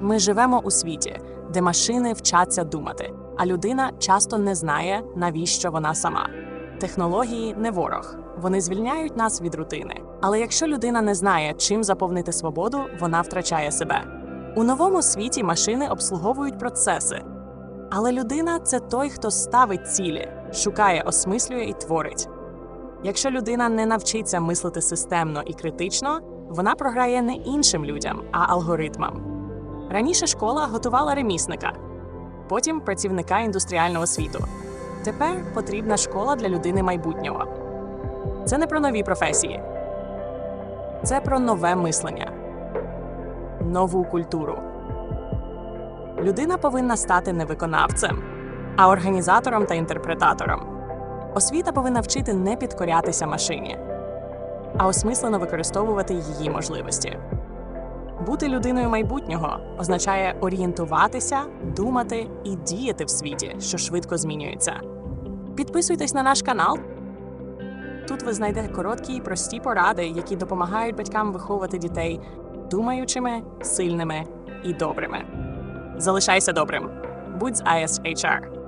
Ми живемо у світі, де машини вчаться думати, а людина часто не знає, навіщо вона сама. Технології не ворог. Вони звільняють нас від рутини. Але якщо людина не знає, чим заповнити свободу, вона втрачає себе. У новому світі машини обслуговують процеси. Але людина це той, хто ставить цілі, шукає, осмислює і творить. Якщо людина не навчиться мислити системно і критично, вона програє не іншим людям, а алгоритмам. Раніше школа готувала ремісника, потім працівника індустріального світу. Тепер потрібна школа для людини майбутнього. Це не про нові професії, це про нове мислення, нову культуру. Людина повинна стати не виконавцем, а організатором та інтерпретатором. Освіта повинна вчити не підкорятися машині, а осмислено використовувати її можливості. Бути людиною майбутнього означає орієнтуватися, думати і діяти в світі, що швидко змінюється. Підписуйтесь на наш канал. Тут ви знайдете короткі і прості поради, які допомагають батькам виховувати дітей думаючими, сильними і добрими. Залишайся добрим. Будь з ISHR.